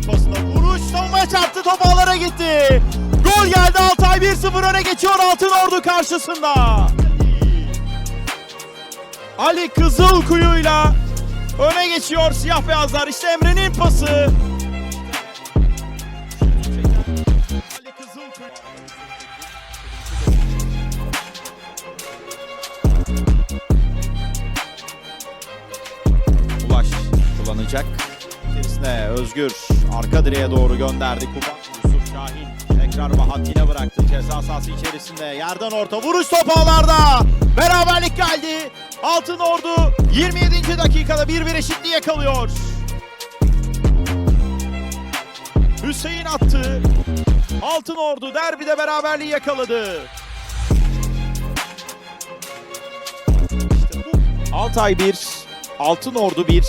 Emre'nin pasına vuruş savunmaya çarptı top ağlara gitti. Gol geldi Altay 1-0 öne geçiyor Altın Ordu karşısında. Ali Kızılkuyu'yla öne geçiyor siyah beyazlar. İşte Emre'nin pası. Ulaş kullanacak. İçerisine Özgür arka direğe doğru gönderdi Kuba. Yusuf Şahin tekrar Bahattin'e bıraktı ceza sahası içerisinde. Yerden orta vuruş top ağlarda. Beraberlik geldi. Altın Ordu 27. dakikada 1-1 eşitliği yakalıyor. Hüseyin attı. Altın Ordu derbide beraberliği yakaladı. İşte bu. Altay 1, Altın Ordu 1.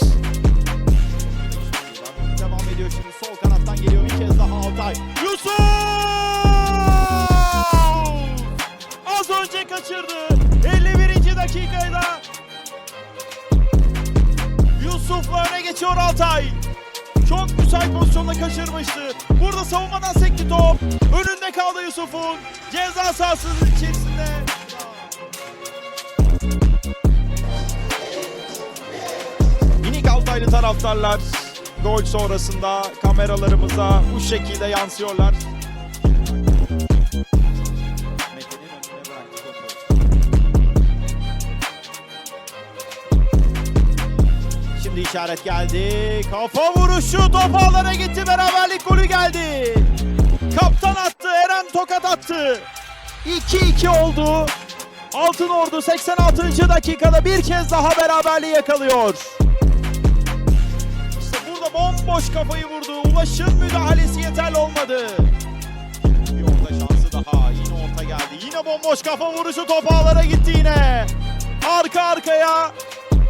Şimdi sol kanattan geliyor bir kez daha Altay. Yusuf! Az önce kaçırdı. 51. dakikada. Yusuf'la öne geçiyor Altay. Çok müsait pozisyonda kaçırmıştı. Burada savunmadan sekti top. Önünde kaldı Yusuf'un. Ceza sahasının içerisinde. Minik Altaylı taraftarlar gol sonrasında kameralarımıza bu şekilde yansıyorlar. Şimdi işaret geldi. Kafa vuruşu top ağlara gitti. Beraberlik golü geldi. Kaptan attı. Eren tokat attı. 2-2 oldu. Altın Ordu 86. dakikada bir kez daha beraberliği yakalıyor. Burada bomboş kafayı vurdu. Ulaş'ın müdahalesi yeterli olmadı. Bir orta şansı daha. Yine orta geldi. Yine bomboş kafa vuruşu top ağlara gitti yine. Arka arkaya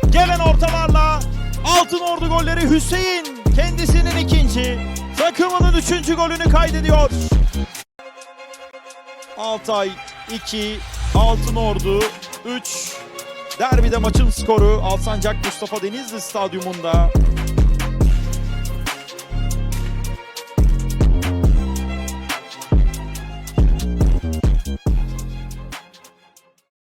gelen ortalarla Altın Ordu golleri Hüseyin kendisinin ikinci. Takımının üçüncü golünü kaydediyor. Altay 2, Altın Ordu 3. Derbide maçın skoru Alsancak Mustafa Denizli Stadyumunda